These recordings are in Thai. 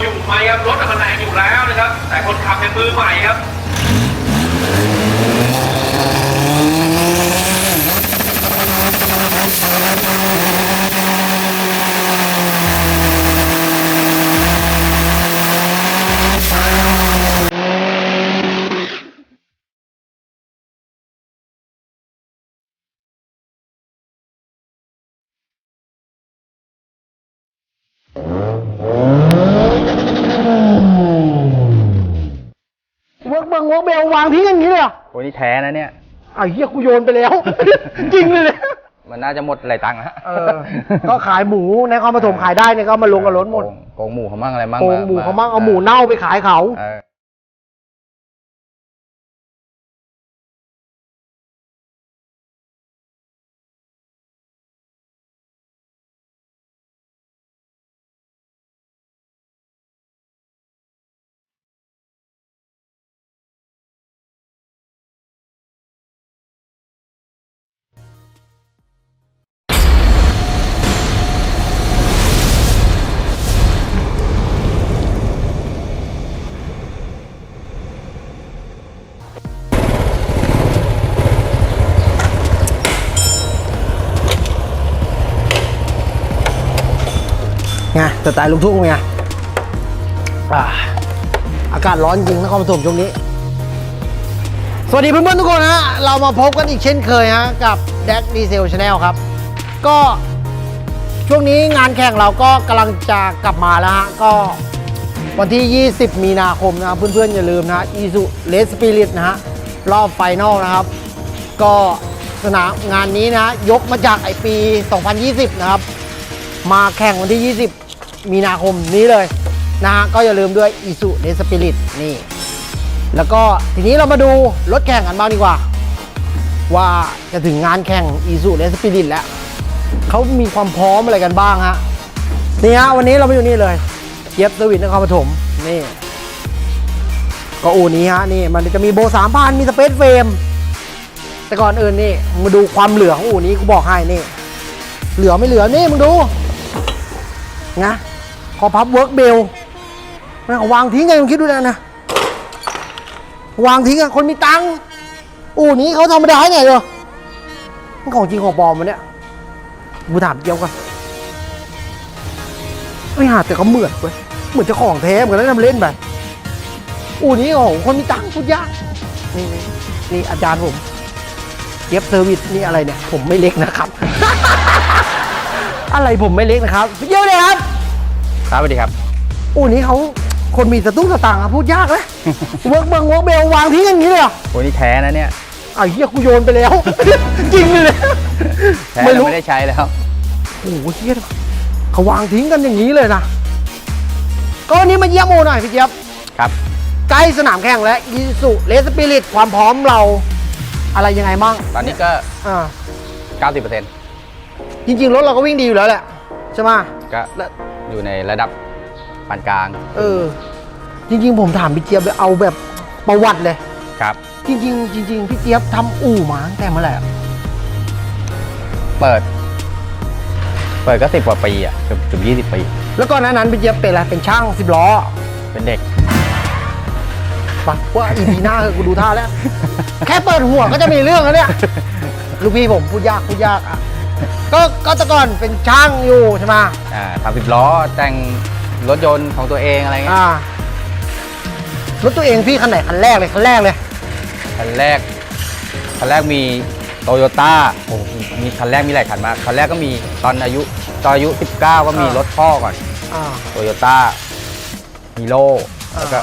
อยู่ไหมครับรถมันแรงอยู่แล้วนะครับ แต่คนขับเป็นมือใหม่ครับ เวิร์กบังเวิร์กเบลวางทิ้งอย่างนี้เลยเหรอโอ้นี่แท้นะเนี่ย ไอ้เหี้ยกูโยนไปแล้ว จริงเลยเนี่ยมันน่าจะหมดหลายตังค์ฮะเออ ก็ขายหมูในคอมปฐมขายได้เนี่ยก็เอามาลงกับรถหมดโกงโกงหมูเขามั่งอะไรมั่งโกงหมูเขามั่งเอาหมูเน่าไปขายเขา เออ ไงสไตล์ลูกทุ่งไงอ่าอากาศร้อนจริงนครปฐมช่วงนี้ สวัสดีเพื่อนๆทุกคนฮะเรามาพบกันอีกเช่นเคยฮะกับแดกดีเซลชาแนลครับ ก็ช่วงนี้งานแข่งเราก็กำลังจะกลับมาแล้วฮะก็วันที่ 20 มีนาคมนะครับเพื่อนๆอย่าลืมนะอีสุเลสปิริตนะฮะรอบไฟนอลนะครับ ก็สนามงานนี้นะยกมาจากไอปี 2020 นะครับ มาแข่งวันที่ 20 มีนาคมนี้เลยนะฮะก็อย่าลืมด้วยอีสุเดสปิริตนี่ แล้วก็ทีนี้เรามาดูรถแข่งกันบ้างดีกว่า ว่าจะถึงงานแข่งอีสุเดสปิริตแล้วเขามีความพร้อมอะไรกันบ้างฮะนี่ฮะวันนี้เรามาอยู่นี่เลยเจี๊ยบสวิตนครปฐมนี่ก็อู่นี้ฮะนี่มันจะมีโบสามพันมีสเปซเฟรมแต่ก่อนอื่นนี่มึงมาดูความเหลือของอู่นี้กูบอกให้นี่ เหลือไม่เหลือนี่มึงดูนะ ขอพับเวิร์กเบลมันวางทิ้งไงมึงคิดดูนะนะ วางทิ้งอะคนมีตังค์อู่นี้เขาธรรมดาไงเหรอมันของจริงของปลอมมันเนี่ยกูถามเจียวกันไม่หาแต่เขาเหมือนเว้ยเหมือนจ้าของแท้เหมือนแล้วทำเล่นไปอู่นี้ของคนมีตังค์พูดยากนี่นี่นี่อาจารย์ผมเย็บเซอร์วิสนี่อะไรเนี่ย ผมไม่เล็กนะครับ อะไรผมไม่เล็กนะครับเยอะเลยครับ ครับสวัสดีครับ อู่นี้เขาคนมีสตุ้งสตางค์อะพูดยากนะ เวิร์กเบิงเวิร์กเบลวางทิ้งอย่างนี้เลยเหรอโอ้นี่แท้นะเนี่ยไอ้เหี้ยกูโยนไปแล้ว จริงเลยแท้ไม่แล้วรู้ไม่ได้ใช้แล้วโอ้โหเหี้ยเขาวางทิ้งกันอย่างนี้เลยนะก็วันนี้มาเยี่ยมโอหน่อยพี่เจี๊ยบ ครับ ใกล้สนามแข่งแล้วอีสุเลสปิริตความพร้อมเราอะไรยังไงมั่งตอนนี้ก็ อ่า90%จริง ๆ รถเราก็วิ่งดีอยู่แล้วแหละใช่ไหมก็และ อยู่ในระดับปานกลางเออ จริงๆ ผมถามพี่เจี๊ยบเลยเอาแบบประวัติเลย ครับ จริงๆจริงๆพี่เจี๊ยบทำอู่มาตั้งแต่เมื่อไหร่อะเปิด เปิดก็สิบกว่าปีอะเกือบเกือบยี่สิบปี แล้วก่อนหน้านั้นพี่เจี๊ยบเป็นอะไรเป็นช่างสิบล้อเป็นเด็ก ปะว่าอีพีหน้าคือกูดูท่าแล้ว แค่เปิดหัวก็จะมีเรื่องแล้วเนี่ยลูกพี่ผมพูดยากพูดยากอะ ก็ก็แต่ก่อนเป็นช่างอยู่ใช่ไหมอ่าทำสิบล้อแต่งรถยนต์ของตัวเองอะไรเงี้ยอ่ารถตัวเองพี่คันไหนคันแรกเลยคันแรกเลย คันแรกคันแรกมีโตโยต้าโอ้โหมีคันแรกมีหลายคันมากคันแรกก็มีตอนอายุตอนอายุ 19 ก็มีอ่าร รถพ่อก่อนอ่า โตโยต้าฮีโร่อ่า แล้วก็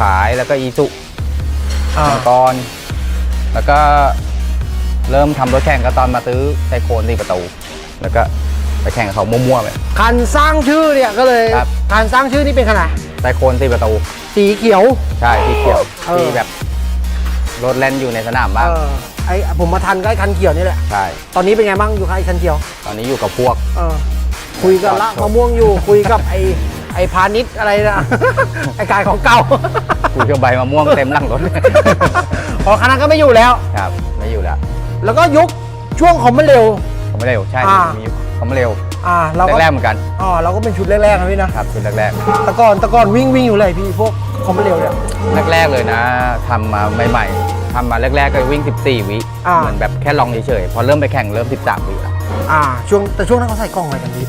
ขายแล้วก็อีซุอ่า มังกรแล้วก็ เริ่มทำรถแข่งก็ตอนมาซื้อไซโคนสี่ประตู แล้วก็ไปแข่งกับเขามั่วๆไป คันสร้างชื่อเนี่ยก็เลยครับ คันสร้างชื่อนี่เป็นขนาดไซโคนสี่ประตู สีเขียว ใช่ที่เขียวเออ ที่แบบรถแล่นอยู่ในสนามบ้างเออไอผมมาทันก็ไอคันเขียวนี่แหละ ใช่ ตอนนี้เป็นไงบ้างอยู่กับไอคันเขียวตอนนี้อยู่กับพวก เออคุยกับละมะม่วงอยู่ คุยกับไอไอพาณิชย์อะไรนะ ไอกายของเก่า คุยกับใบมะม่วงเต็มหลังรถอ๋อคณะก็ไม่อยู่แล้ว ครับไม่อยู่แล้ว แล้วก็ยุคช่วงของมันเร็วเขาไม่เร็วใช่อ่ามีอยู่เขาไม่เร็วอ่าเราก็แรกๆเหมือนกันอ๋อเราก็เป็นชุดแรกๆนะพี่นะครับชุดแรกแต่ก่อนแต่ก่อนวิ่งวิ่งอยู่เลยพี่พวกคอมเร็วเนี่ย ๆแรกๆเลยนะทำมาใหม่ๆทำมาแรกๆก็วิ่ง 14 วิอ่า เหมือนแบบแค่ลองเฉยๆพอเริ่มไปแข่งเริ่ม 13 วิแล้วอ่าช่วงแต่ช่วงนั้นเขาใส่กล้องอะไรกันพี่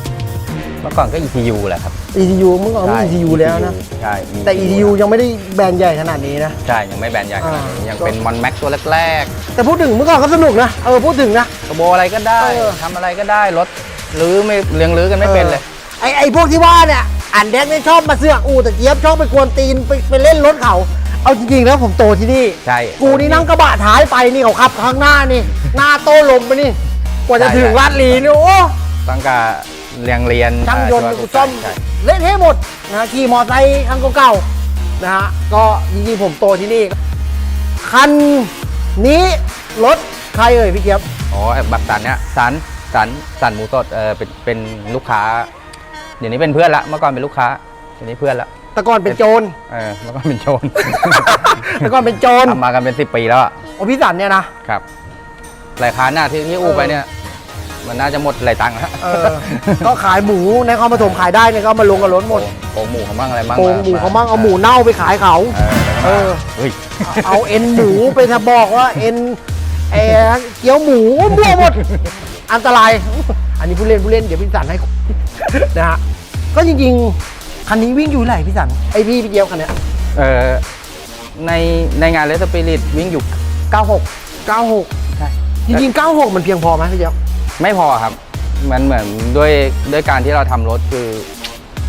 เมื่อก่อนก็ ETU แหละครับ ECU เมื่อก่อนมี ECU แล้วนะ ใช่แต่ ECU ยังไม่ได้แบรนด์ใหญ่ขนาดนี้นะ ใช่ ยังไม่แบนใหญ่ขนาดนี้อ่ายั ยังเป็นมอนแม็กตัวแรกแต่พูดถึงเมื่อก่อนก็สนุกนะ เออ พูดถึงนะๆกระโบอะไรก็ได้เออ ทำอะไรก็ได้รถรื้อไม่เลี้ยงรื้อกันไม่เป็นเลย ไอไอพวกที่ว่าเนี่ยอันแดกเนี่ยชอบมาเสือกอูแต่เจี๊ยบชอบไปกวนตีนไปไปเล่นรถเขา เอาจริงๆแล้วผมโตที่นี่ ใช่ กูนี่นั่งกระบะท้ายไปนี่เขาขับข้างหน้านี่ หน้าโต้ลมไปนี่ กว่าจะถึงลาดหลีนี่โอ้ตั้งแต่ เรียงเรียนช่างยนต์อ่กูซ่อมใช่เละเทะหมดนะขี่มอไซค์คันเก่าๆนะฮะก็จริงๆผมโตที่นี่ คันนี้รถใครเอ่ยพี่เจี๊ยบ อ๋อบัตรสันเนี้ยสันสันสันหมูสดเออเป็นเป็นลูกค้า เดี๋ยวนี้เป็นเพื่อนละเมื่อก่อนเป็นลูกค้าเดี๋ยวนี้เพื่อนละแต่ก่อนเป็นโจร เออเมื่อก่อนเป็นโจร แต่ก่อนเป็นโจรทำมากันเป็นสิบปีแล้วอะโอพี่สันเนี่ยนะ ครับหลายค้าหน้าที่ที่อู่ไปเนี่ย มันน่าจะหมดหลายตังค์แล้วเออก็ขายหมูในคอมผสมขายได้เนี่ยก็เอามาลงกับรถหมดโกงหมูเขาบ้างอะไรบ้างโกงหมูเขามั่งเอาหมูเน่าไปขายเขา เออเออเฮ้ยเอาเอ็นหมูไปทะบอกว่าเอ็นเออเกี๊ยวหมูมั่วหมด อันตราย อันนี้ผู้เล่นผู้เล่นเดี๋ยวพี่สันให้ นะฮะก็จริงๆคันนี้วิ่งอยู่ไหนพี่สันไอพี่พี่เจี๊ยบคันเนี้ยเออในในงานเลสปิริตวิ่งอยู่96 96ใช่จริงๆ96 มันเพียงพอไหมพี่เจี๊ยบ ไม่พอครับมันเหมือนด้วยด้วยการที่เราทำรถคือ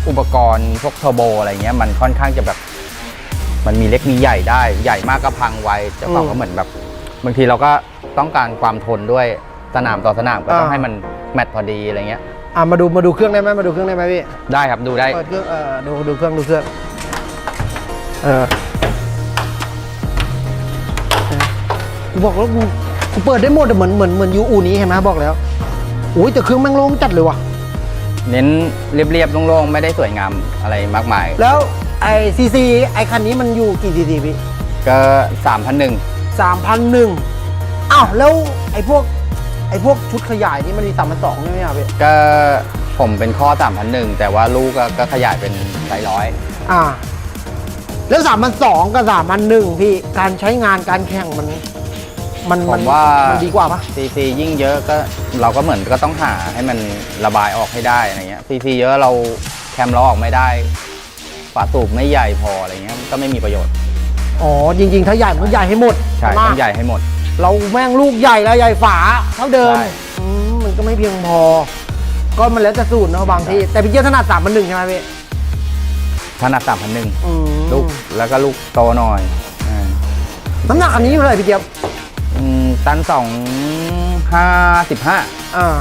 อุปกรณ์พวกเทอร์โบอะไรเงี้ยมันค่อนข้างจะแบบมันมีเล็กมีใหญ่ได้ใหญ่มากก็พังไวจะบอกว่าเหมือนแบบ บางทีเราก็ต้องการความทนด้วยสนามต่อสนามก็ต้องให้มันแมทพอดีอะไรเงี้ยอะมาดูมาดูเครื่องได้ไหมมาดูเครื่องได้ไหมพี่ได้ครับดูได้เปิดเครื่องเออดูดูเครื่องดูเครื่องเออกูบอกแล้วกูกูเปิดได้หมดแต่เหมือนเหมือนเหมือนยูอูนี้เห็นไหมบอกแล้ว อุ้ยแต่เครื่องแม่งโล่งจัดเลยว่ะ เน้นเรียบๆโล่งๆ ไม่ได้สวยงามอะไรมากมาย แล้วไอซีซีไอคันนี้มันอยู่กี่ซีซีพี่ก็3 0 0 1สามพันหนึ่งอ้าวแล้วไอพวกไอพวกชุดขยายนี่มันมีสามพันสองใช่ไหมครับพี่ก็ผมเป็นข้อ3 0 0 1แต่ว่าลูกก็ก็ขยายเป็นไซส์ร้อยอ่า แล้วสามพันสองกับสามพันหนึ่งพี่การใช้งานการแข่งมัน มันผมว่ามันดีกว่าปะซีซียิ่งเยอะก็เราก็เหมือนก็ต้องหาให้มันระบายออกให้ได้อะไรเงี้ยซีซีเยอะเราแคมล้อออกไม่ได้ฝาสูบไม่ใหญ่พออะไรเงี้ยก็ไม่มีประโยชน์ อ๋อจริง ๆ ถ้าใหญ่มันใหญ่ให้หมดใช่มาต้องใหญ่ให้หมด เราแม่งลูกใหญ่แล้วใหญ่ฝาเท่าเดิมใช่ อืมมันก็ไม่เพียงพอ ก็มันแล้วแต่สูตรเนาะบางที่แต่พี่เจ้าถนัดสามพันหนึ่งใช่ไหมพี่ถนัดสามพันหนึ่งอืมลูกแล้วก็ลูกโตหน่อยอ่าน้ำหนักอันนี้อยู่เท่าไหร่พี่เจี๊ยบอืม ตันสองห้าสิบห้าอ่า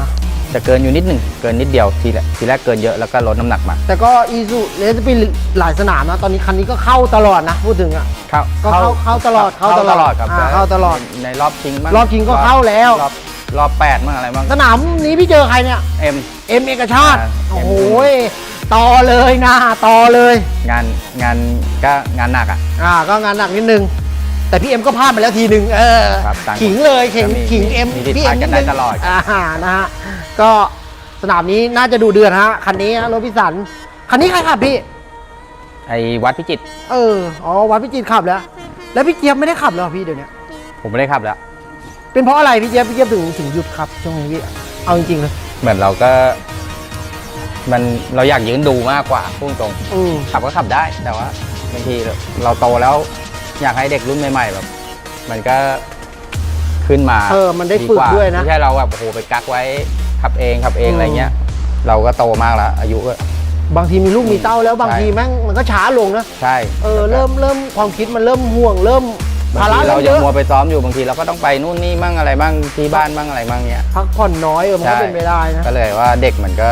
จะเกินอยู่นิดหนึ่งเกินนิดเดียวทีแรกทีแรกเกินเยอะแล้วก็ลดน้ำหนักมาแต่ก็อีซูเลสปีหลายสนามนะ ตอนนี้คันนี้ก็เข้าตลอดนะพูดถึงอะ เข้าก็เข้าเข้าตลอดเข้าเข้าตตลลออดดครับอ่าเข้าตลอดในรอบชิงบ้างรอบชิงก็เข้าแล้ว รอบรอบแปดบ้างอะไรบ้างสนามนี้พี่เจอใครเนี่ย เอ็ม เอ็มเอกชาติอ่าโอ้โห M ต่อเลยนะต่อเลย งานงานก็งานหนักอะ อ่าก็งานหนักนิดนึง แต่พี่เอ็มก็พลาดไปแล้วทีหนึ่งเออครับต่างขิงเลยขิงก็มีขิงเอ็มมีผิดพี่พเอ็ลาดมกันได้ตลอด อ่านะฮะก็สนามนี้น่าจะดูเดือดฮะคันนี้ฮะรถพิสันคันนี้ใครขับพี่ ไอ้วัดพิจิตรเอออ๋อวัดพิจิตรขับแล้ว แล้วพี่เจี๊ยบไม่ได้ขับแล้วเหรอพี่เดี๋ยวนี้ผมไม่ได้ขับแล้ว เป็นเพราะอะไรพี่เจี๊ยบพี่เจี๊ยบถึงถึงหยุดขับช่วงนี้พี่เอาจริงๆเลยเหมือนเราก็ มันเราอยากยืนดูมากกว่าพูดตรงอืมขับก็ขับได้แต่ว่าบางทีเราโตแล้ว อยากให้เด็กรุ่นใหม่ๆแบบ มันก็ขึ้นมาเออมันได้ฝึกาด้วยนะ ไม่ใช่เราแบบโอ้โหไปกักไว้ขับเองขับเองอืมอะไรเงี้ย เราก็โตมากแล้ว อายุก็ บางทีมีลูกมีเต้าแล้วบางใช่ ทีแม่งมันก็ช้าลงนะใช่เออเริ่มเริ่มความคิดมันเริ่มห่วงเริ่มบาภางระทีเริ่เรามเยยังอะมัวไปซ้อมอยู่บางทีเราก็ต้องไปนู่นนี่มั่งอะไรบ้างที่บ้านบ้างอะไรบ้างเนี้ย พักผ่อนน้อยเออมันก็ใช่ เป็นไปได้นะ ก็เลยว่าเด็กมันก็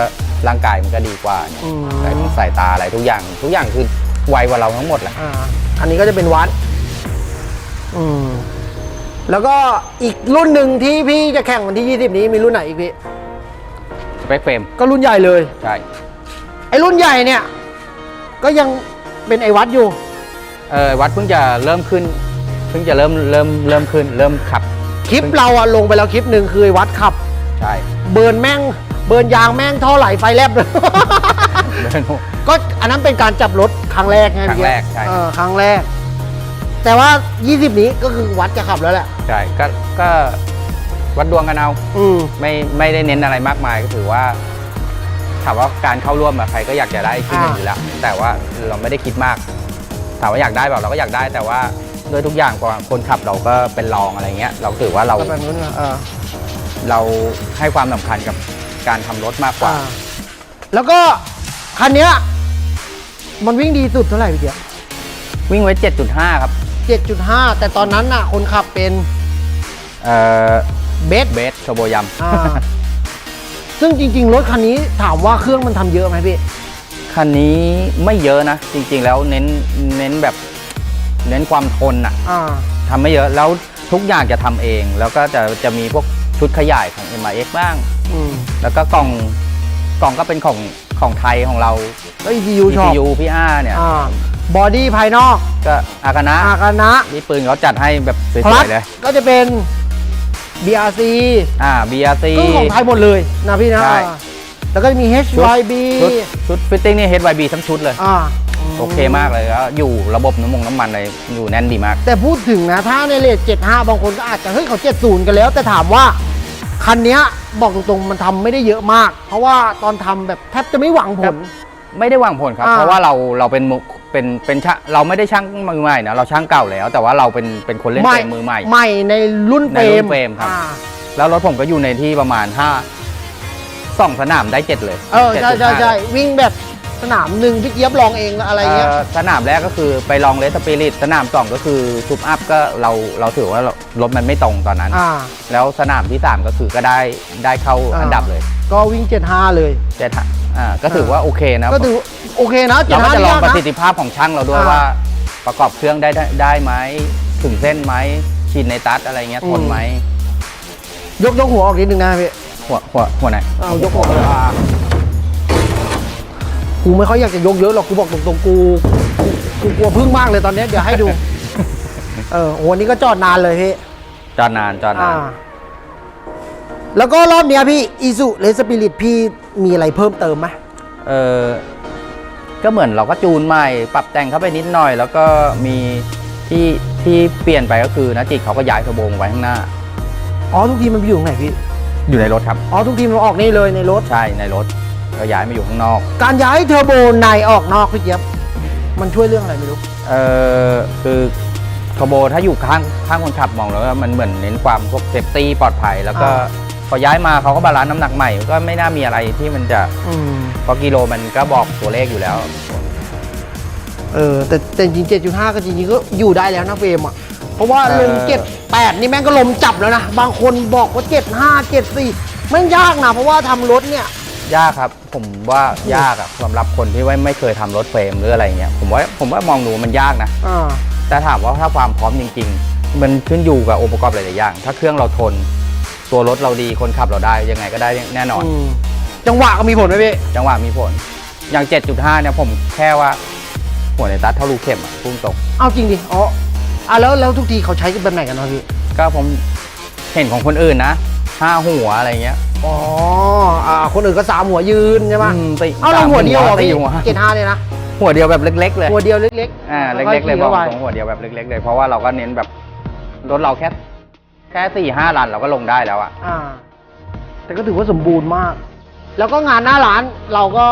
ร่างกายมันก็ดีกว่าเนี่ยอืมแต่ทั้งสายตาอะไรทุกอย่าง ทุกอย่างคือไวกว่าเราทั้งหมดแหละ อ่าอันนี้ก็จะเป็นวัด อืมแล้วก็อีกรุ่นหนึ่งที่พี่จะแข่งวันที่ 20 นี้มีรุ่นไหนอีกพี่สเปคเฟรมก็รุ่นใหญ่เลย ใช่ไอ้รุ่นใหญ่เนี่ย ก็ยังเป็นไอ้วัดอยู่ เออวัดเพิ่งจะเริ่มขึ้น เพิ่งจะเริ่มเริ่มเริ่มขึ้น เริ่มขับ คลิปเราอะลงไปแล้วคลิปหนึ่งคือไอ้วัดขับ ใช่เบิร์นแม่ง เบิร์นยางแม่งท่อไหลไฟแลบเลยเดินก็อันนั้นเป็นการจับรถครั้งแรกไงครั้งพี่แรกใช่ เออครั้งแรก แต่ว่า 20 นี้ก็คือวัดจะขับแล้วแหละ ใช่ก็ก็วัดดวงกันเอาอืม ไม่ไม่ได้เน้นอะไรมากมายก็ถือว่าถามว่าการเข้าร่วมอะใครก็อยากจะได้ที่หนึ่งอ่า อยู่แล้วแต่ว่าเราไม่ได้คิดมาก ถามว่าอยากได้เปล่าเราก็อยากได้ แต่ว่าด้วยทุกอย่างกว่าคนขับเราก็เป็นรองอะไรเงี้ย เราถือว่าเราก็แบบนั้นนะเออเราให้ความสำคัญกับการทำรถมากกว่า อ่า แล้วก็ คันเนี้ย มันวิ่งดีสุดเท่าไหร่พี่เดียววิ่งไว้ 7.5 ครับ 7.5 แต่ตอนนั้นน่ะคนขับเป็นเอ่อเบสเบสโชโบยัมอ่าซึ่งจริง ๆ รถคันนี้ถามว่าเครื่องมันทำเยอะไหมพี่ คันนี้ไม่เยอะนะ จริงๆแล้วเน้นเน้นแบบเน้นความทนอะอ่า ทำไม่เยอะแล้วทุกอย่างจะทำเอง แล้วก็จะจะมีพวกชุดขยายของ m i x บ้าง อืมแล้วก็กล่องกล่องก็เป็นของของไทยของเรา แล้ว ECU ชอบ ECU พี่อ้าเนี่ย อ่าบอดี้ภายนอก ก็อากานะอากานะนี่ปืนเขาจัดให้แบบสพลัวสยๆเลย ก็จะเป็น BRC อ่า BRC ซึ่งของไทยหมดเลยนะพี่นะใช่แล้วก็จะมี HYB ชุดชุดฟิตติ้งนี่ HYB ทั้งชุดเลยอ่าโอเคมากเลยแล้วอยู่ระบบน้ำมงน้ำมันอะไรอยู่แน่นดีมาก แต่พูดถึงนะ ถ้าในเลท75 บางคนก็อาจจะเฮ้ยเขา 70 กันแล้ว แต่ถามว่า คันเนี้ยบอกตรงๆ มันทำไม่ได้เยอะมาก เพราะว่าตอนทำแบบแทบจะไม่หวังผล ไม่ได้วางผลครับอ่าเพราะว่าเราเราเป็นมือ เป็นเป็นช่างเราไม่ได้ช่างมือใหม่นะเราช่างเก่าแล้ว แต่ว่าเราเป็นเป็นคนเล่นเกมมือใหม่ใหม่ในรุ่นเฟรในรุ่มนเฟรมครับ อ่าแล้วรถผมก็อยู่ในที่ประมาณ5สองสนามได้เจ็ดเลยเออใช่7.5ใช่ใช่วิ่งแบบ สนามหนึ่งพี่เจี๊ยบลองเองอะไรเงี้ยเอ่อสนามแรกก็คือไปลองเลสสปิริตสนามสองก็คือซูปอัพก็เราเราถือว่าเรารถมันไม่ตรงตอนนั้น อ่า แล้วสนามที่ 3 ก็คือก็ได้ได้เข้าอ่า อันดับเลยก็วิ่ง75เลยเจ็ดฮะอ่าก็ถือว่าโอเคนะก็ถือโอเคนะเราก็75จะลองนี่ยากประนะ สิทธิภาพของช่างเราด้วยอ่าว่าประกอบเครื่องได้ได้ได้ไหมถึงเส้นไหมชินในตัดอะไรเงี้ยอืม ทนไหมยกยกหัวออกนิดนึงนะพี่ หัวหัวหัวไหน เอายกหัวเลยอ่า กูไม่ค่อยอยากจะยกเยอะหรอกกูบอกตรงๆกูกูกูกลัวพึ่งมากเลยตอนเนี้ยเดี๋ยวให้ดู เออโอ้โหวันนี้ก็จอดนานเลยพี่จอดนานจอดนาอ่าน แล้วก็รอบเนี้ยพี่อีสุเลสปิริตพี่มีอะไรเพิ่มเติมไหมเออก็เหมือนเราก็จูนใหม่ ปรับแต่งเข้าไปนิดหน่อย แล้วก็มีที่ที่เปลี่ยนไปก็คือนะจิตเขาก็ย้ายเทอร์โบมาไว้ข้างหน้า อ๋อทุกทีมันไปอยู่ตรงไหนพี่อยู่ในรถครับ อ๋อทุกทีมันออกนี่เลยในรถ ใช่ในรถ ก็ย้ายมาอยู่ข้างนอก การย้ายเทอร์โบในออกนอกพี่เจี๊ยบมันช่วยเรื่องอะไรไม่รู้ เออคือเทอร์โบถ้าอยู่ข้างข้างคนขับมองแล้วว่ามันเหมือนเน้นความพวกเซฟตี้ปลอดภัย แล้วก็อ่า พอย้ายมาเขาก็บาลานซ์น้ำหนักใหม่ ก็ไม่น่ามีอะไรที่มันจะอืมเพราะกิโลมันก็บอกตัวเลขอยู่แล้ว เออแต่แต่จริง7.5 ก็จริงๆก็อยู่ได้แล้วนะเฟรมอะ เพราะว่าเออเรื่องเจ็ดแปดนี่แม่งก็ลมจับแล้วนะ บางคนบอกว่าเจ็ดห้าเจ็ดสี่แม่งยากนะ เพราะว่าทำรถเนี่ย ยากครับ ผมว่ายากอะสำหรับคนที่ว่าไม่เคยทำรถเฟรมหรืออะไรเงี้ยผมว่าผมว่ามองดูมันยากนะ อ่า แต่ถามว่าถ้าความพร้อมจริง ๆ มันขึ้นอยู่กับองค์ประกอบหลายๆอย่าง ถ้าเครื่องเราทน ตัวรถเราดีคนขับเราได้ยังไงก็ได้แน่นอน อืมจังหวะก็มีผลไหมพี่ จังหวะมีผล อย่าง 7.5 เนี่ยผมแค่ว่า หัวในตัดเท่าลูกเข็มอะพุ่งตรงเอาจริงดิ อ๋ออะแล้วแล้วทุกทีเขาใช้กันแบบไหนกันวะพี่ ก็ผมเห็นของคนอื่นนะห้าหัวอะไรเงี้ย อ๋ออ่าคนอื่นก็สามหัวยืนใช่ไหมอืมสี่เอาเราหัวเดียวเหรอสี่พี่หัว เจ็ดห้าเนี่ยนะหัวเดียวแบบเล็ก ๆ เลยหัวเดียวเล็กๆอ่าแวเล็กๆเลยบอกขี่ข้าไปตรงหัวเดียวแบบเล็ก ๆ เลย เพราะว่าเราก็เน้นแบบรถเราแค่แค่สี่ห้าลันเราก็ลงได้แล้วอะอ่า แต่ก็ถือว่าสมบูรณ์มาก แล้วก็งานหน้าร้านเราก็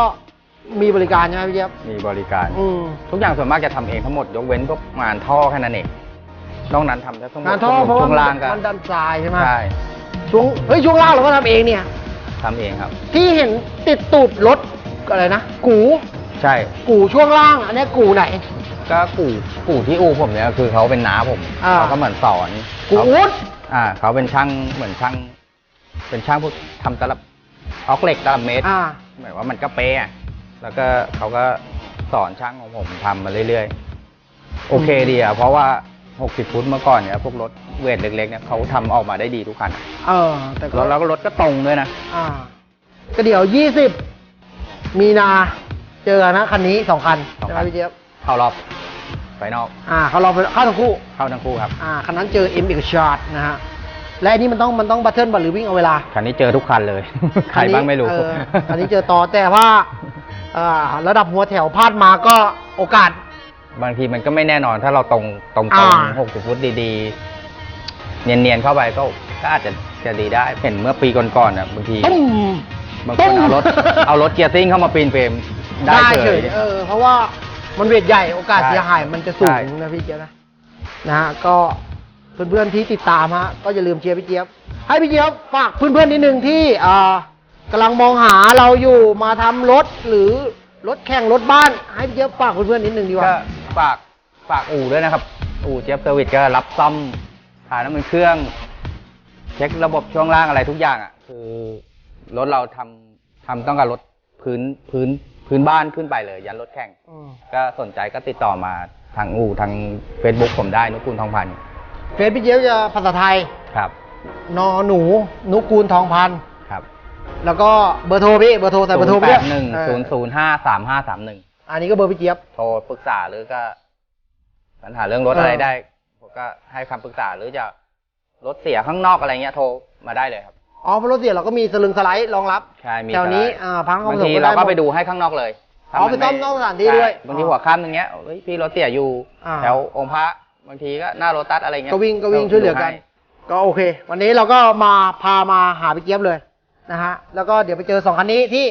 มีบริการใช่ไหมพี่เจี๊ยบมีบริการ อืม ทุกอย่างส่วนมากจะทำเองทั้งหมด ยกเว้นพวกงานท่อแค่นั้นเองนอกนั้นทำแค่ทั้งหมดงานท่อเพราะช่ว่าวงล่างก็มันดันทรายใช่ไหมใช่ ช่วงเฮ้ยช่วงล่างเราก็ทำเองเนี่ย ทำเองครับ ที่เห็นติดตูดรถอะไรนะกูใช่กูช่วงล่าง อันนี้กูไหน ก็กู่กู่ที่อูผมเนี่ยคือเขาเป็นน้าผมอ่า เขาก็เหมือนสอนกูเขาอุดอ่า เขาเป็นช่างเหมือนช่าง เป็นช่างพวกทำตลับออกเหล็กตลับเมตร อ่า หมายว่ามันก็เป๊ะอะแล้วก็เขาก็สอนช่างของผมทำมาเรื่อยๆ โอเคดีอะเพราะว่า 60 ฟุตเมื่อก่อนเนี่ยพวกรถเวทเล็กๆเนี่ยเขาทำออกมาได้ดีทุกคันอะเออ แต่ก็แล้วแล้วก็รถก็ตรงด้วยนะ อ่า ก็เดี๋ยวยี่สิบมีนาเจอกันนะ คันนี้สองคันสองใช่ไหคัมนพี่เจี๊ยบเข้ารอบไฟนอลอ่าเขาลองไปเข้าทั้งคู่ เข้าทั้งคู่ครับ อ่าคันนั้นเจอเอ็มเอกชาร์ดนะฮะและอันนี้มันต้องมันต้องบัตเทิลบัตหรือวิ่งเอาเวลาคันนี้เจอทุกคันเลย ใครบ้างไม่รู้ เอออันนี้เจอต่อแต่ว่าอ่าระดับหัวแถวพลาดมาก็โอกาส บางทีมันก็ไม่แน่นอนถ้าเราตรงตรงตรอ่างหกสิบฟุตดีๆ เนียนๆเข้าไปก็ก็อาจจะจะดีได้เห็นเมื่อปีก่อนๆอะบางทีตุ้มบางคนเอารถ เอารถเกียร์ซิ่งเข้ามาปีนเฟรมได้ได้เฉเฉย ยเออเพราะว่ามันเวทใหญ่โอกาสใช่เสียหายมันจะสูใช่ งนะพี่เจี๊ยบนะนะฮะก็เพื่อนๆที่ติดตามฮะก็อย่าลืมเชียร์พี่เจี๊ยบให้พี่เจี๊ยบฝากเพื่อนๆนิดนึงที่อ่ากำลังมองหาเราอยู่มาทำรถหรือรถแข่งรถบ้าน ให้พี่เจี๊ยบฝากเพื่อนๆนิดนึงดีกก็ว่า ฝากฝากอู่ด้วยนะครับ อู่เจี๊ยบเซอร์วิสก็รับซ่อมถ่ายน้ำมันเครื่อง เช็คระบบช่วงล่างอะไรทุกอย่างอะ คือรถเราทำทำต้องการรถพื้นพื้นพื้นบ้านขึ้นไปเลย ยันรถแข่งอืมก็สนใจก็ติดต่อมาทางอู่ทาง Facebook ผมได้นุกูลทองพันธ์เฟซพี่เจี๊ยบจะภาษาไทย ครับนอหนู นุกูลทองพันธ์ครับแล้วก็เบอร์โทรพี่ เบอร์โทรใส่เบอร์โทรไปแปด้วดยหนึ่งเอศูอนย์ศูนย์ห้าสามห้าสามหนึ่ง อันนี้ก็เบอร์พี่เจี๊ยบ โทรปรึกษาหรือก็ปัญหาเรื่องรถอะไรเออได้ผมก็ให้คำปรึกษาหรือจะรถเสียข้างนอกอะไรเงี้ยโทรมาได้เลยครับ อ๋อเพราะรถเสียเราก็มีสลึงสไลด์รองรับใช่มีแถวนี้สไลด์อ่าพังบางผสมทีก็เราได้ก็หมไปดดูให้ข้างนอกเลยอ๋อถ้ามัไปซ่อมนอกสถานที่ด้วยใช่บางทีอ๋อหัวค่ำอย่างเงี้ยเฮ้ยพี่รถเสียอยู่อ่าแถวองค์พระบางทีก็หน้าโรตัสอะไรเงี้ยก็วิ่งก็วิ่งช่วยเหลือกัน ก็โอเค วันนี้เราก็มาพามาหาพี่เจี๊ยบเลยนะฮะแล้วก็เดี๋ยวไปเจอสองคันนี้ที่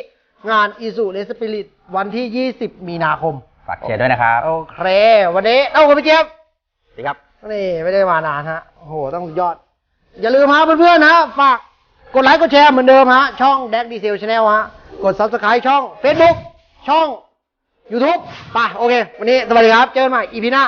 งานอีสุเลสปิริต วันที่ 20 มีนาคม ฝากเชียร์ด้วยนะครับโอเค วันนี้เอ้ากับพี่เจี๊ยบสวัสดีครับ นี่ไม่ได้มานานฮะโอ้โหต้องสุดยอด อย่าลืมฮะเพื่อนๆนะฝากกดไลค์กดแชร์เหมือนเดิมฮะ ช่องแดกดีเซลชาแนลฮะ กด subscribe ช่อง Facebook ช่อง YouTube ไปโอเค วันนี้สวัสดีครับ เจอกันใหม่อีพีหน้า